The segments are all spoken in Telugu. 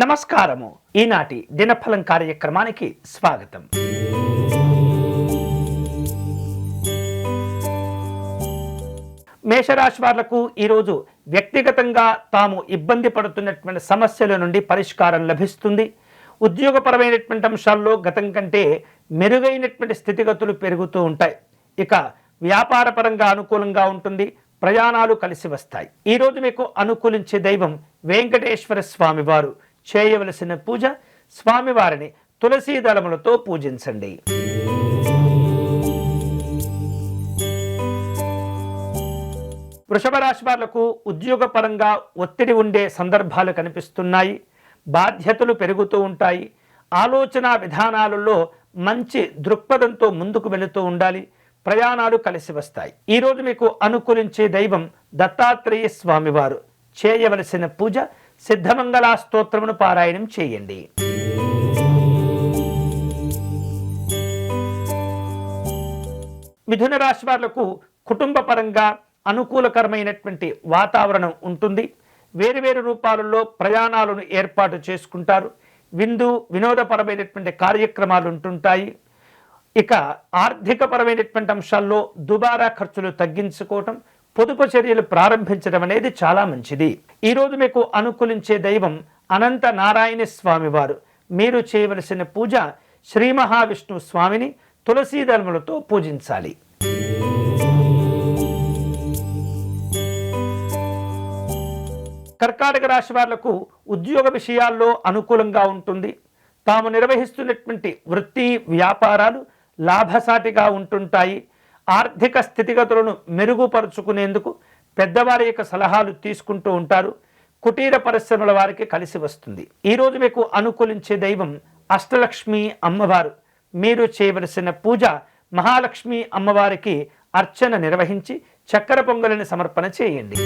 నమస్కారము. ఈనాటి దినఫలం కార్యక్రమానికి స్వాగతం. మేషరాశి వాళ్ళకు ఈరోజు వ్యక్తిగతంగా తాము ఇబ్బంది పడుతున్నటువంటి సమస్యల నుండి పరిష్కారం లభిస్తుంది. ఉద్యోగపరమైనటువంటి అంశాల్లో గతం కంటే మెరుగైనటువంటి స్థితిగతులు పెరుగుతూ ఉంటాయి. ఇక వ్యాపారపరంగా అనుకూలంగా ఉంటుంది. ప్రయాణాలు కలిసి వస్తాయి. ఈరోజు మీకు అనుకూలించే దైవం వెంకటేశ్వర స్వామి వారు. చేయవలసిన పూజ స్వామివారిని తులసీ దళములతో పూజించండి. వృషభ రాశి వాళ్ళకు ఉద్యోగపరంగా ఒత్తిడి ఉండే సందర్భాలు కనిపిస్తున్నాయి. బాధ్యతలు పెరుగుతూ ఉంటాయి. ఆలోచన విధానాలలో మంచి దృక్పథంతో ముందుకు వెళుతూ ఉండాలి. ప్రయాణాలు కలిసి వస్తాయి. ఈరోజు మీకు అనుకూలించే దైవం దత్తాత్రేయ స్వామివారు. చేయవలసిన పూజ సిద్ధమంగళ స్తోత్రమును పారాయణం చేయండి. మిథున రాశి వాళ్ళకు కుటుంబ పరంగా అనుకూలకరమైనటువంటి వాతావరణం ఉంటుంది. వేరువేరు రూపాలలో ప్రయాణాలను ఏర్పాటు చేసుకుంటారు. విందు వినోదపరమైనటువంటి కార్యక్రమాలు ఉంటుంటాయి. ఇక ఆర్థికపరమైనటువంటి అంశాల్లో దుబారా ఖర్చులు తగ్గించుకోవటం పొదుపు చర్యలు ప్రారంభించడం అనేది చాలా మంచిది. ఈరోజు మీకు అనుకూలించే దైవం అనంత నారాయణ స్వామి వారు మీరు చేయవలసిన పూజ శ్రీ మహావిష్ణు స్వామిని తులసీదళములతో పూజించాలి. కర్కాటక రాశి వాళ్ళకు ఉద్యోగ విషయాల్లో అనుకూలంగా ఉంటుంది. తాము నిర్వహిస్తున్నటువంటి వృత్తి వ్యాపారాలు లాభసాటిగా ఉంటుంటాయి. ఆర్థిక స్థితిగతులను మెరుగుపరుచుకునేందుకు పెద్దవారి యొక్క సలహాలు తీసుకుంటూ ఉంటారు. కుటీర పరిశ్రమల వారికి కలిసి వస్తుంది. ఈరోజు మీకు అనుకూలించే దైవం అష్టలక్ష్మి అమ్మవారు. మీరు చేయవలసిన పూజ మహాలక్ష్మి అమ్మవారికి అర్చన నిర్వహించి చక్కెర పొంగలిని సమర్పణ చేయండి.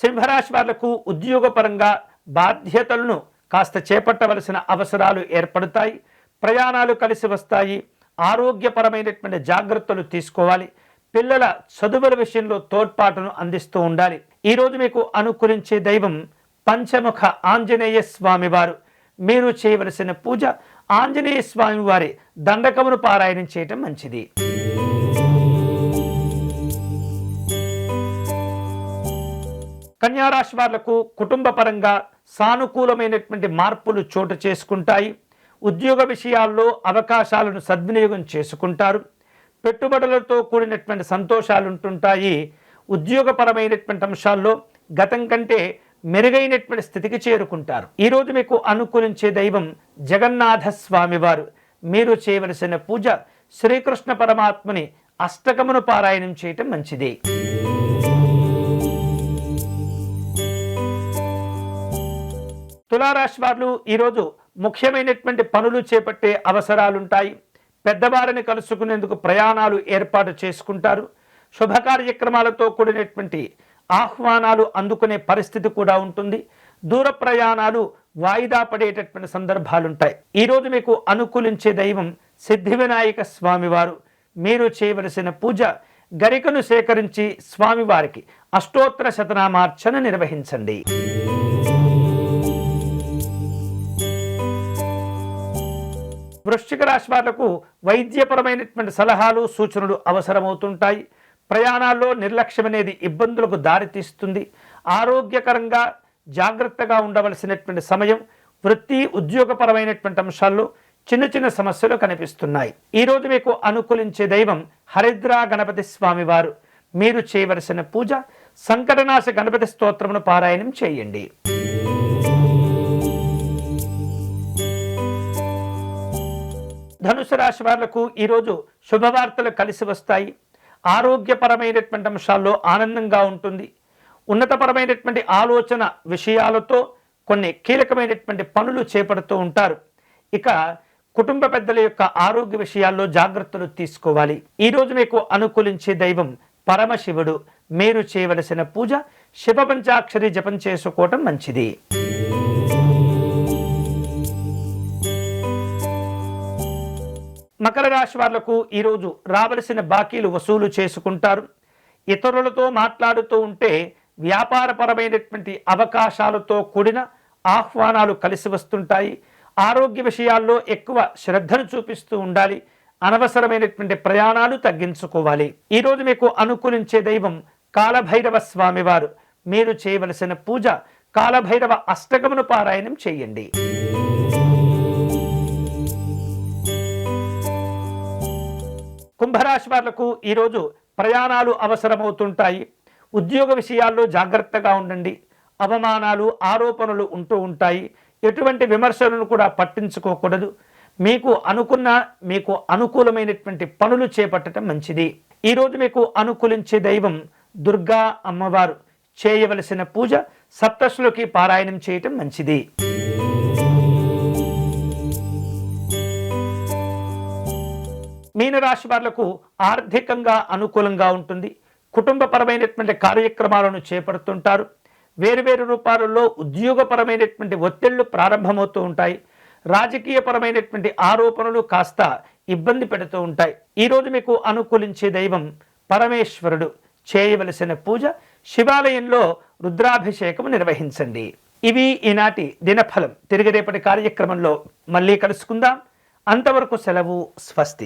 సింహరాశి వాళ్ళకు ఉద్యోగపరంగా బాధ్యతలను కాస్త చేపట్టవలసిన అవసరాలు ఏర్పడతాయి ప్రయాణాలు కలిసి వస్తాయి ఆరోగ్యపరమైనటువంటి జాగ్రత్తలు తీసుకోవాలి పిల్లల చదువుల విషయంలో తోడ్పాటును అందిస్తూ ఉండాలి. ఈరోజు మీకు అనుకరించే దైవం పంచముఖ ఆంజనేయ స్వామివారు మీరు చేయవలసిన పూజ ఆంజనేయ స్వామి వారి దండకమును పారాయణం చేయటం మంచిది. కన్యారాశి వాళ్ళకు కుటుంబ పరంగా సానుకూలమైనటువంటి మార్పులు చోటు చేసుకుంటాయి. ఉద్యోగ విషయాల్లో అవకాశాలను సద్వినియోగం చేసుకుంటారు. పెట్టుబడులతో కూడినటువంటి సంతోషాలు ఉంటుంటాయి ఉద్యోగపరమైనటువంటి అంశాల్లో గతం కంటే మెరుగైనటువంటి స్థితికి చేరుకుంటారు. ఈరోజు మీకు అనుకూలించే దైవం జగన్నాథ వారు మీరు చేయవలసిన పూజ శ్రీకృష్ణ పరమాత్మని అష్టకమును పారాయణం చేయటం మంచిది. తులారాశి వారు ఈరోజు ముఖ్యమైనటువంటి పనులు చేపట్టే అవసరాలుంటాయి. పెద్దవారిని కలుసుకునేందుకు ప్రయాణాలు ఏర్పాటు చేసుకుంటారు. శుభ కార్యక్రమాలతో కూడినటువంటి ఆహ్వానాలు అందుకునే పరిస్థితి కూడా ఉంటుంది. దూర ప్రయాణాలు వాయిదా పడేటటువంటి సందర్భాలుంటాయి. ఈరోజు మీకు అనుకూలించే దైవం సిద్ధి వినాయక స్వామివారు. మీరు చేయవలసిన పూజ గరికను సేకరించి స్వామివారికి అష్టోత్తర శతనామార్చన నిర్వహించండి. వృశ్చిక రాశి వాళ్ళకు వైద్యపరమైనటువంటి సలహాలు సూచనలు అవసరమవుతుంటాయి. ప్రయాణాల్లో నిర్లక్ష్యం అనేది ఇబ్బందులకు దారితీస్తుంది. ఆరోగ్యకరంగా జాగ్రత్తగా ఉండవలసినటువంటి సమయం వృత్తి ఉద్యోగపరమైనటువంటి అంశాల్లో చిన్న చిన్న సమస్యలు కనిపిస్తున్నాయి. ఈరోజు మీకు అనుకూలించే దైవం హరిద్రా గణపతి స్వామి వారు మీరు చేయవలసిన పూజ సంకటనాశ గణపతి స్తోత్రమును పారాయణం చేయండి. ధనుసు రాశి వాళ్ళకు ఈరోజు శుభవార్తలు కలిసి వస్తాయి. ఆరోగ్యపరమైనటువంటి అంశాల్లో ఆనందంగా ఉంటుంది. ఉన్నతపరమైనటువంటి ఆలోచన విషయాలతో కొన్ని కీలకమైనటువంటి పనులు చేపడుతూ ఉంటారు. ఇక కుటుంబ పెద్దల యొక్క ఆరోగ్య విషయాల్లో జాగ్రత్తలు తీసుకోవాలి. ఈరోజు మీకు అనుకూలించే దైవం పరమశివుడు. మీరు చేయవలసిన పూజ శివ పంచాక్షరి జపం చేసుకోవటం మంచిది. మకర రాశి వాళ్ళకు ఈరోజు రావలసిన బాకీలు వసూలు చేసుకుంటారు. ఇతరులతో మాట్లాడుతూ ఉంటే వ్యాపారపరమైనటువంటి అవకాశాలతో కూడిన ఆహ్వానాలు కలిసి వస్తుంటాయి. ఆరోగ్య విషయాల్లో ఎక్కువ శ్రద్ధను చూపిస్తూ ఉండాలి. అనవసరమైనటువంటి ప్రయాణాలు తగ్గించుకోవాలి. ఈరోజు మీకు అనుకూలించే దైవం కాలభైరవ స్వామివారు. మీరు చేయవలసిన పూజ కాలభైరవ అష్టకమును పారాయణం చేయండి. కుంభరాశి వాళ్ళకు ఈరోజు ప్రయాణాలు అవసరమవుతుంటాయి. ఉద్యోగ విషయాల్లో జాగ్రత్తగా ఉండండి. అవమానాలు ఆరోపణలు ఉంటూ ఉంటాయి. ఎటువంటి విమర్శలను కూడా పట్టించుకోకూడదు. మీకు అనుకున్న మీకు అనుకూలమైనటువంటి పనులు చేపట్టడం మంచిది. ఈరోజు మీకు అనుకూలించే దైవం దుర్గా అమ్మవారు. చేయవలసిన పూజ సప్తశులకి పారాయణం చేయటం మంచిది. మీనరాశి వాళ్ళకు ఆర్థికంగా అనుకూలంగా ఉంటుంది. కుటుంబపరమైనటువంటి కార్యక్రమాలను చేపడుతుంటారు. వేరువేరు రూపాలలో ఉద్యోగపరమైనటువంటి ఒత్తిళ్ళు ప్రారంభమవుతూ ఉంటాయి. రాజకీయపరమైనటువంటి ఆరోపణలు కాస్త ఇబ్బంది పెడుతూ ఉంటాయి. ఈరోజు మీకు అనుకూలించే దైవం పరమేశ్వరుడు. చేయవలసిన పూజ శివాలయంలో రుద్రాభిషేకం నిర్వహించండి. ఇవి ఈనాటి దినఫలం. తిరిగి రేపటి కార్యక్రమంలో మళ్ళీ కలుసుకుందాం. అంతవరకు సెలవు స్వస్తి.